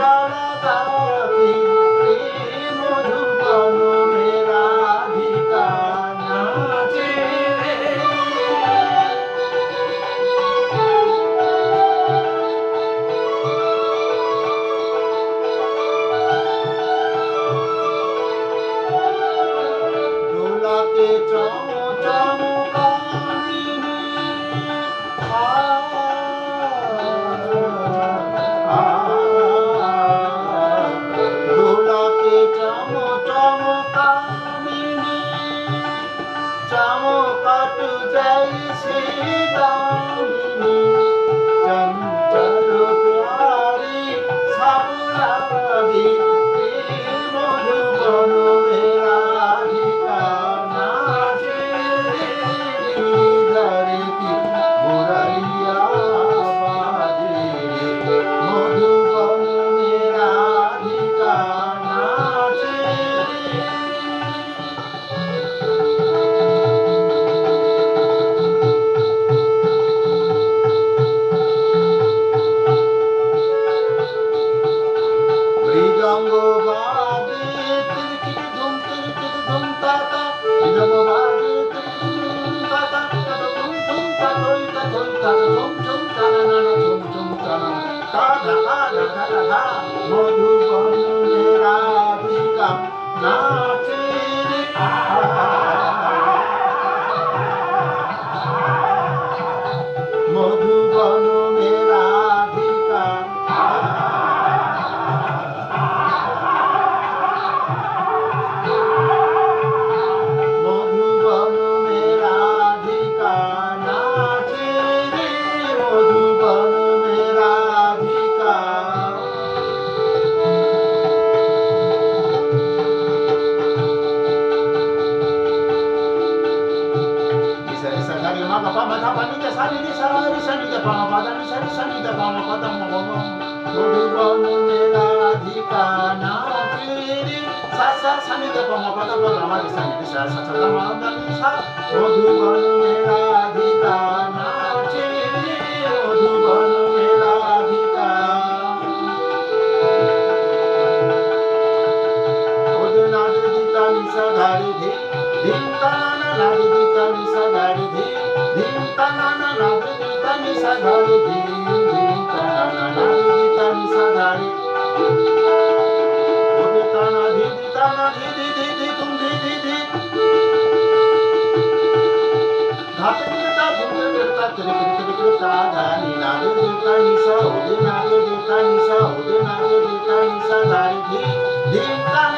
Rama Rama চমকামিনী চমকাটু Joy Shri Damini. Madhuban sari sari da ba ba da sari sari da ba ba da mo mo gori ba mo me la adhika na tiri sa sa sari da ba ba da ba da ma sa sa sa da ma da sa gori ba mo me la Dita Sai